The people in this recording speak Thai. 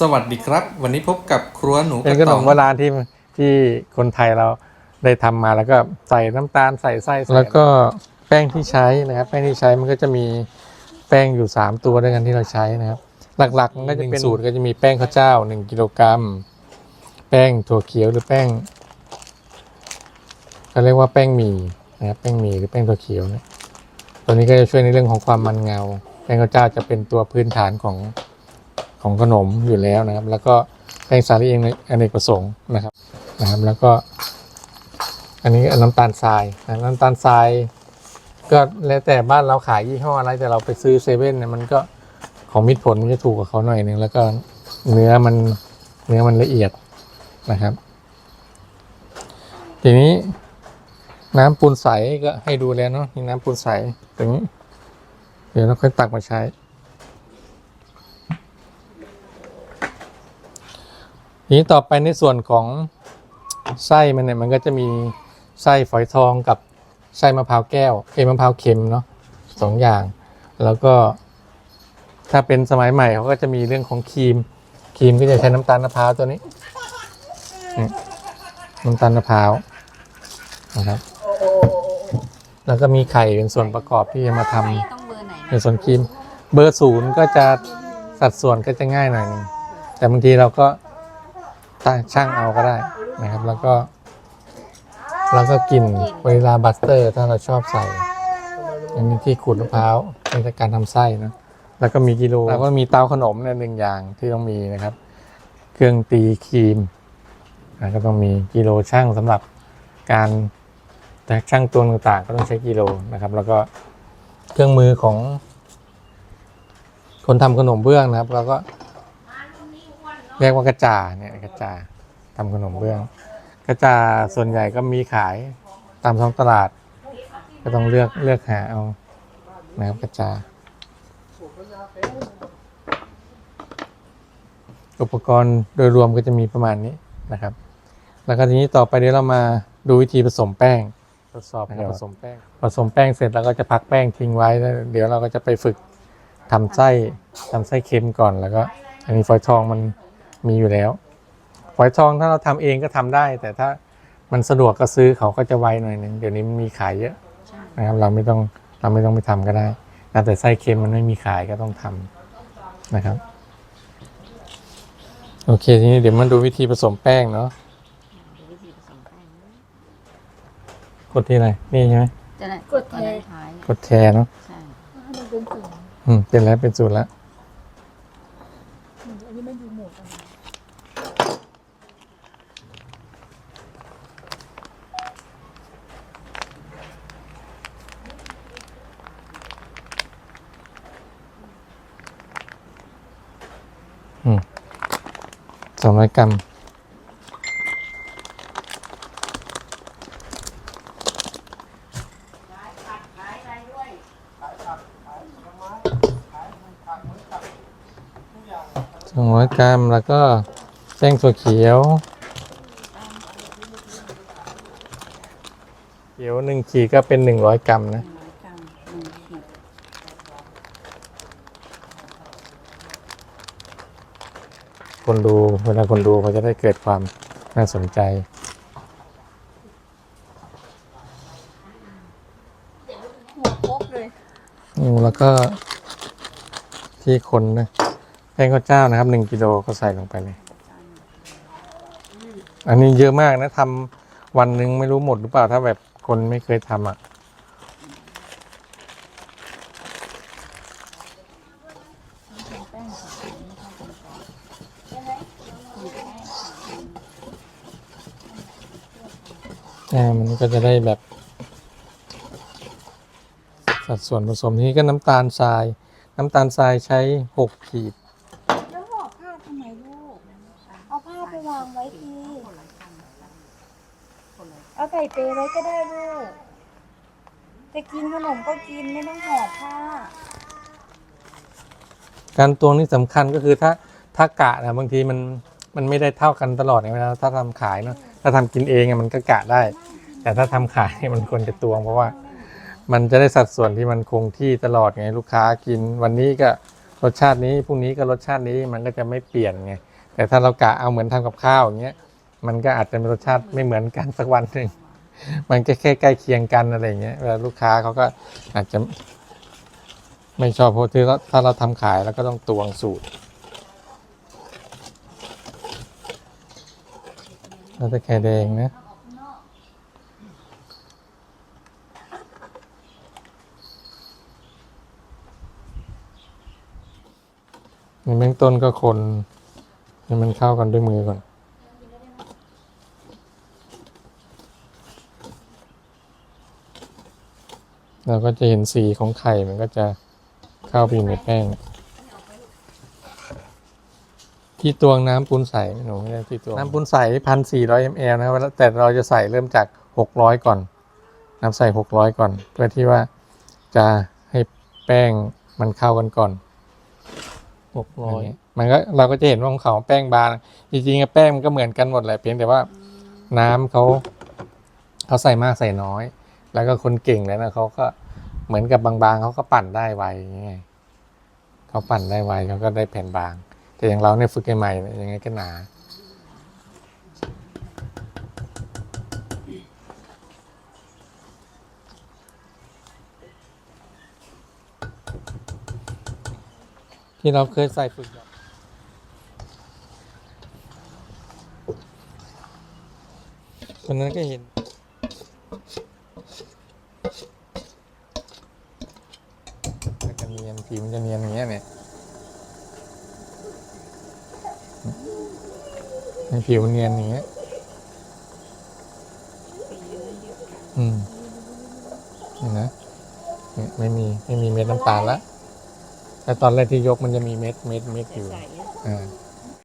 สวัสดีครับ วันนี้พบกับครัวหนูกเป็นระขนต๋อมงโบราณที่ที่คนไทยเราได้ทำมาแล้วก็ใส่น้ำตาลใส่ไส้ใส่แล้วก็แป้งที่ใช้นะครับ แป้งที่ใช้มันก็จะมีแป้งอยู่ 3 ตัวด้วยกันที่เราใช้นะครับ หลักๆมันก็จะเป็นสูตรก็จะมีแป้งข้าวเจ้า 1 กิโลกรัมแป้งถั่วเขียวหรือแป้งเขาเรียกว่าแป้งหมี่นะครับแป้งหมี่หรือแป้งถั่วเขียวเนี่ยตัวนี้ก็จะช่วยในเรื่องของความมันเงา แป้งข้าวเจ้าจะเป็นตัวพื้นฐานของ ของขนมอยู่แล้วนะครับ แล้วก็แป้งสาลีเองอเนกประสงค์นะครับนะครับ แล้วก็อันนี้น้ำตาลทรายนะน้ำตาลทรายก็แล้วแต่บ้านเราขายยี่ห้ออะไรแต่เราไปซื้อเซเว่นเนี่ยมันก็ของมิตรผลมันจะถูกกว่าเขาหน่อยนึงแล้วก็เนื้อมันเนื้อมันละเอียดนะครับ ทีนี้น้ำปูนใสก็ให้ดูแล้วเนาะนี่น้ำปูนใสตรงนี้ เดี๋ยวเราค่อยตักมาใช้ ทีนี้ต่อไปในส่วนของไส้มันเนี่ยมันก็จะมีไส้ฝอยทองกับไส้มะพร้าวแก้วเอยมะพร้าวเค็มเนาะสองอย่าง แล้วก็ถ้าเป็นสมัยใหม่เขาก็จะมีเรื่องของครีมครีมก็จะใช้น้ำตาลมะพร้าวตัวนี้น้ำตาลมะพร้าวนะครับ แล้วก็มีไข่เป็นส่วนประกอบที่จะมาทำเบอร์ไหนในส่วนครีม เบอร์ศูนย์ก็จะสัดส่วนก็จะง่ายหน่อยหนึงแต่บางทีเราก็ ช่างเอาก็ได้นะครับ แล้วก็ แล้วก็กลิ่นวานิลาบัสเตอร์ ถ้าเราชอบใส่ อันนี้ที่ขูดมะพร้าวในการทำไส้นะแล้วก็มีกิโล แล้วก็มีเตาขนมเนี่ยหนึ่งอย่างที่ต้องมีนะครับ เครื่องตีครีมนะก็ต้องมีกิโลช่างสำหรับการแต่ช่างตัวต่างๆก็ต้องใช้กิโลนะครับ แล้วก็เครื่องมือของ คนทำขนมเบื้องนะครับเราก็ เรียกว่ากระจาเนี่ยกระจาทำขนมเบื้อง กระจาส่วนใหญ่ก็มีขายตามท้องตลาด ก็ต้องเลือกเลือกหาเอานะครับกระจา อุปกรณ์โดยรวมก็จะมีประมาณนี้นะครับ แล้วก็ทีนี้ต่อไปเดี๋ยวเรามาดูวิธีผสมแป้งทดสอบนะครับผสมแป้ง ผสมแป้งเสร็จแล้วก็จะพักแป้งทิ้งไว้แล้วเดี๋ยวเราก็จะไปฝึกทำไส้ทำไส้เค็มก่อนแล้วก็ อันนี้ฝอยทองมัน มีอยู่แล้วฝอยทองถ้าเราทำเองก็ทำได้ แต่ถ้ามันสะดวกก็ซื้อเขาก็จะไวหน่อยหนึงเดี๋ยวนี้มันมีขายเยอะนะครับเราไม่ต้องเราไม่ต้องไปทำก็ได้แต่ไส้เค็มมันไม่มีขายก็ต้องทำนะครับ โอเคทีนี้เดี๋ยวมาดูวิธีผสมแป้งเนาะดูวิธีผสมแป้งกดที่ไหนนี่ใช่ไหมจะได้กดแทนนท้ายกดแชร์เนาะใช่ให้มันเป็นสูงอืมเป็นแล้วเป็นสูตรแล้ว อันนี้มันดูหมวกกันนะ ส องร้อยกรัมสองร้อยกรัมแล้วก็แป้งถั่วเขียว เขียวหนึ่งขีดก็เป็นหนึ่งร้อยกรัมนะ หนึ่งร้อยกรัมหนึ่งขีด คนดูเวลาคนดูเขาจะได้เกิดความน่าสนใจ หัวโคกเลยอืมแล้วก็ที่คนนะแป้งข้าวเจ้านะครับหนึ่งกิโลก็ใส่ลงไปเลย อันนี้เยอะมากนะทำวันหนึ่งไม่รู้หมดหรือเปล่าถ้าแบบคนไม่เคยทำอะ แป้งสดไม่เท่ากันก่อน อ่ามันก็จะได้แบบ สัดส่วนผสมทีนี้ก็น้ำตาลทราย น้ำตาลทรายใช้หกขีด แล้วห่อผ้าทำไมลูก เอาผ้าไปวางไว้ทีเอาใส่เปรย์ไว้ก็ได้ลูก จะกินขนมก็กินไม่ต้องห่อผ้า การตวงนี่สำคัญก็คือถ้าถ้ากะนะบางทีมันมันไม่ได้เท่ากันตลอดนะเวลาถ้าทำขายเนาะ ถ้าทำกินเองมันก็กะได้ แต่ถ้าทำขายมันควรจะตวง เพราะว่ามันจะได้สัดส่วนที่มันคงที่ตลอดไงลูกค้ากิน วันนี้ก็รสชาตินี้พรุ่งนี้ก็รสชาตินี้มันก็จะไม่เปลี่ยนไงแต่ถ้าเรากะเอาเหมือนทำกับข้าวอย่างเงี้ยมันก็อาจจะมีรสชาติไม่เหมือนกันสักวันหนึ่งมันแค่ใกล้เคียงกันอะไรเงี้ยเวลาลูกค้าเขาก็อาจจะไม่ชอบเพราะที่ถ้าเราทำขายแล้วก็ต้องตวงสูตร เราจะไข่แดงนะในเบื้องต้นก็คนให้มันเข้ากันด้วยมือก่อนเราก็จะเห็นสีของไข่มันก็จะเข้าไปอยู่ในแป้ง ที่ตวงน้ำปูนใสหนูไม่ได้ที่ตวงน้ำปูนใสพันสี่ร้อยมลนะครับแต่เราจะใส่เริ่มจากหกร้อยก่อน น้ำใส่หกร้อยก่อน เพื่อที่ว่าจะให้แป้งมันเข้ากันก่อนหกร้อยนนี้มันก็เราก็จะเห็นว่าของเขาแป้งบางจริงๆอะแป้งมันก็เหมือนกันหมดแหละเพียงแต่ว่าน้ำเขาเขาใส่มากใส่น้อย แล้วก็คนเก่งแล้วนะเขาก็เหมือนกับบางๆเขาก็ปั่นได้ไวอย่างเงี้ยเขาปั่นได้ไวเขาก็ได้แผ่นบาง แต่อย่างเราเนี่ยฝึกใหม่ๆยังไงก็หนาที่เราเคยใส่ฝึกคนนั้นก็เห็นมันจะเนียนผิวมันจะเนียนอย่างเงี้ยเนี่ยให้ ผิวเนียนอย่างเงี้ยอืมเห็นนะเนี่ยไม่มีไม่มีเม็ดน้ำตาลละแต่ตอนแรกที่ยกมันจะมีเม็ดเม็ดเม็ดอยู่ใสอ่าๆ